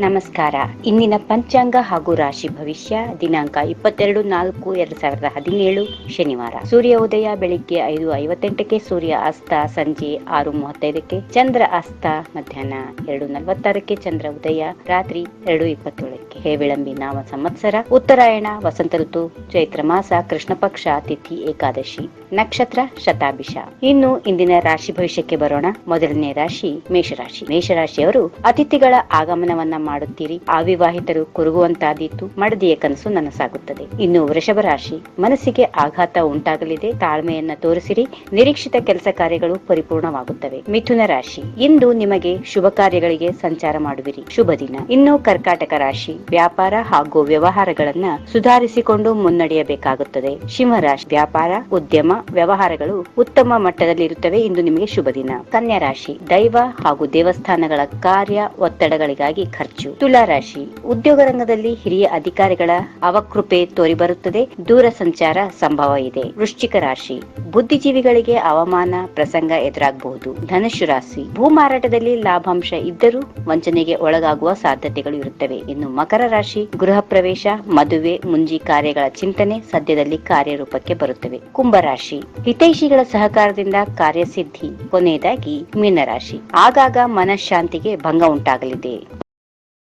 ನಮಸ್ಕಾರ. ಇಂದಿನ ಪಂಚಾಂಗ ಹಾಗೂ ರಾಶಿ ಭವಿಷ್ಯ, ದಿನಾಂಕ ಇಪ್ಪತ್ತೆರಡು ನಾಲ್ಕು ಎರಡ್ ಸಾವಿರದ ಹದಿನೇಳು, ಶನಿವಾರ. ಸೂರ್ಯ ಉದಯ ಬೆಳಿಗ್ಗೆ ಐದು ಐವತ್ತೆಂಟಕ್ಕೆ, ಸೂರ್ಯ ಅಸ್ತ ಸಂಜೆ ಆರು ಮೂವತ್ತೈದಕ್ಕೆ, ಚಂದ್ರ ಅಸ್ತ ಮಧ್ಯಾಹ್ನ ಎರಡು ನಲವತ್ತಾರಕ್ಕೆ, ಚಂದ್ರ ಉದಯ ರಾತ್ರಿ ಎರಡು ಇಪ್ಪತ್ತೇಳಕ್ಕೆ. ಹೇ ವಿಳಂಬಿ ನಾಮ ಸಂವತ್ಸರ, ಉತ್ತರಾಯಣ, ವಸಂತ ಋತು, ಚೈತ್ರ ಮಾಸ, ಕೃಷ್ಣ ಪಕ್ಷ, ತಿಥಿ ಏಕಾದಶಿ, ನಕ್ಷತ್ರ, ಶತಾಭಿಷ. ಇನ್ನು ಇಂದಿನ ರಾಶಿ ಭವಿಷ್ಯಕ್ಕೆ ಬರೋಣ. ಮೊದಲನೇ ರಾಶಿ ಮೇಷರಾಶಿ. ಮೇಷರಾಶಿಯವರು ಅತಿಥಿಗಳ ಆಗಮನವನ್ನ ಮಾಡುತ್ತೀರಿ. ಅವಿವಾಹಿತರು ಕುರುಗುವಂತಾದೀತು. ಮಡದಿಯ ಕನಸು ನನಸಾಗುತ್ತದೆ. ಇನ್ನು ವೃಷಭ ರಾಶಿ ಮನಸ್ಸಿಗೆ ಆಘಾತ ಉಂಟಾಗಲಿದೆ. ತಾಳ್ಮೆಯನ್ನ ತೋರಿಸಿರಿ. ನಿರೀಕ್ಷಿತ ಕೆಲಸ ಕಾರ್ಯಗಳು ಪರಿಪೂರ್ಣವಾಗುತ್ತವೆ. ಮಿಥುನ ರಾಶಿ, ಇಂದು ನಿಮಗೆ ಶುಭ ಕಾರ್ಯಗಳಿಗೆ ಸಂಚಾರ ಮಾಡುವಿರಿ. ಶುಭ ದಿನ. ಇನ್ನು ಕರ್ಕಾಟಕ ರಾಶಿ, ವ್ಯಾಪಾರ ಹಾಗೂ ವ್ಯವಹಾರಗಳನ್ನ ಸುಧಾರಿಸಿಕೊಂಡು ಮುನ್ನಡೆಯಬೇಕಾಗುತ್ತದೆ. ಸಿಂಹರಾಶಿ ವ್ಯಾಪಾರ, ಉದ್ಯಮ, ವ್ಯವಹಾರಗಳು ಉತ್ತಮ ಮಟ್ಟದಲ್ಲಿರುತ್ತವೆ. ಇಂದು ನಿಮಗೆ ಶುಭ ದಿನ. ಕನ್ಯಾ ರಾಶಿ, ದೈವ ಹಾಗೂ ದೇವಸ್ಥಾನಗಳ ಕಾರ್ಯ ಒತ್ತಡಗಳಿಗಾಗಿ ಖರ್ಚು ತುಲಾ ರಾಶಿ. ಉದ್ಯೋಗ ರಂಗದಲ್ಲಿ ಹಿರಿಯ ಅಧಿಕಾರಿಗಳ ಅವಕೃಪೆ ತೋರಿಬರುತ್ತದೆ. ದೂರ ಸಂಚಾರ ಸಂಭವ ಇದೆ. ವೃಶ್ಚಿಕ ರಾಶಿ. ಬುದ್ಧಿಜೀವಿಗಳಿಗೆ ಅವಮಾನ ಪ್ರಸಂಗ ಎದುರಾಗಬಹುದು. ಧನುಷು ರಾಶಿ. ಭೂ ಮಾರಾಟದಲ್ಲಿ ಲಾಭಾಂಶ ಇದ್ದರೂ ವಂಚನೆಗೆ ಒಳಗಾಗುವ ಸಾಧ್ಯತೆಗಳು ಇರುತ್ತವೆ. ಇನ್ನು ಮಕರ ರಾಶಿ. ಗೃಹ ಪ್ರವೇಶ, ಮದುವೆ, ಮುಂಜಿ ಕಾರ್ಯಗಳ ಚಿಂತನೆ ಸದ್ಯದಲ್ಲಿ ಕಾರ್ಯರೂಪಕ್ಕೆ ಬರುತ್ತವೆ. ಕುಂಭರಾಶಿ ಹಿತೈಷಿಗಳ ಸಹಕಾರದಿಂದ ಕಾರ್ಯಸಿದ್ಧಿ. ಕೊನೆಯದಾಗಿ ಮೀನರಾಶಿ. ಆಗಾಗ ಮನಃಶಾಂತಿಗೆ ಭಂಗ ಉಂಟಾಗಲಿದೆ.